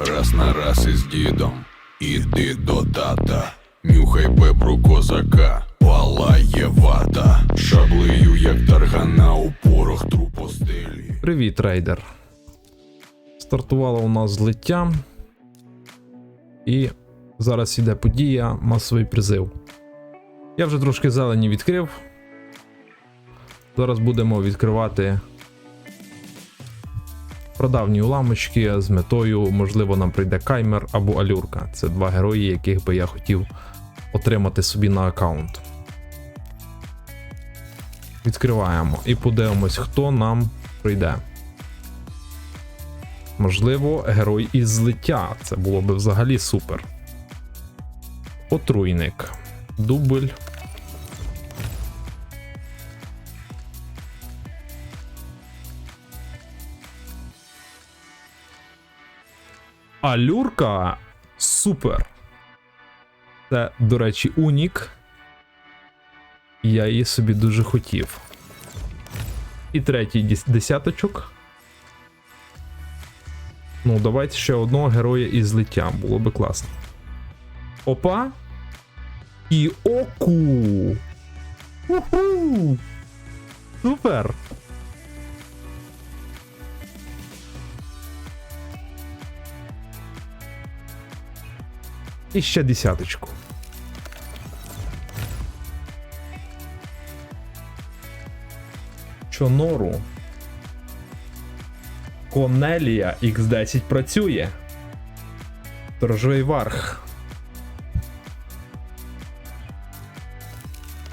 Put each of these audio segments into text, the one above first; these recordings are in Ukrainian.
Раз на раз із дідом, іди до тата, нюхай бебру козака, палає вата, шаблею, як таргана у порох трупостелі. Привіт, рейдер. Стартувало у нас злиття. І зараз іде подія, масовий призив. Я вже трошки зелені відкрив. Зараз будемо відкривати прадавні уламочки з метою, можливо, нам прийде каймер або алюрка. Це два герої, яких би я хотів отримати собі на аккаунт. Відкриваємо і подивимось, хто нам прийде. Можливо, герой із злиття. Це було би взагалі супер. Отруйник. Дубль. Алюрка супер. Це, до речі, унік. Я її собі дуже хотів. І третій десяточок. Ну, давайте ще одного героя із злиття, було би класно. Опа. І оку. Уху. Супер. І ще десяточку. Чонору. Конелія X10 працює. Торжовий варх.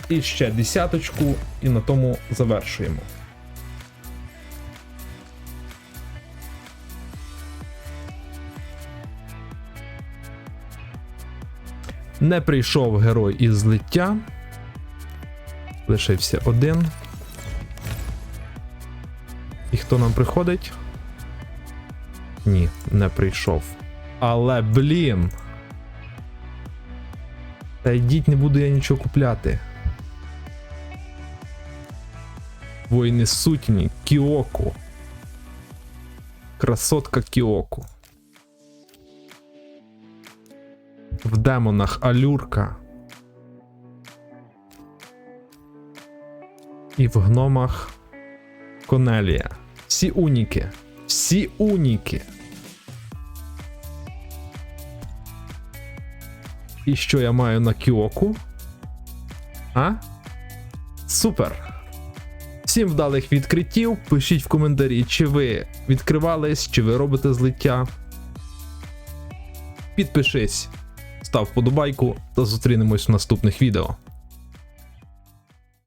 І ще десяточку, і на тому завершуємо. Не прийшов герой із злиття. Лишився один. І хто нам приходить? Ні, не прийшов. Але блін. Та йдіть, не буду я нічого купляти. Воїни сутні, Кіоку. Красотка Кіоку. В демонах Алюрка. І в гномах Конелія. Всі уніки. Всі уніки. І що я маю на Кіоку? А? Супер! Всім вдалих відкриттів. Пишіть в коментарі, чи ви відкривались, чи ви робите злиття. Підпишись, став вподобайку та зустрінемось в наступних відео.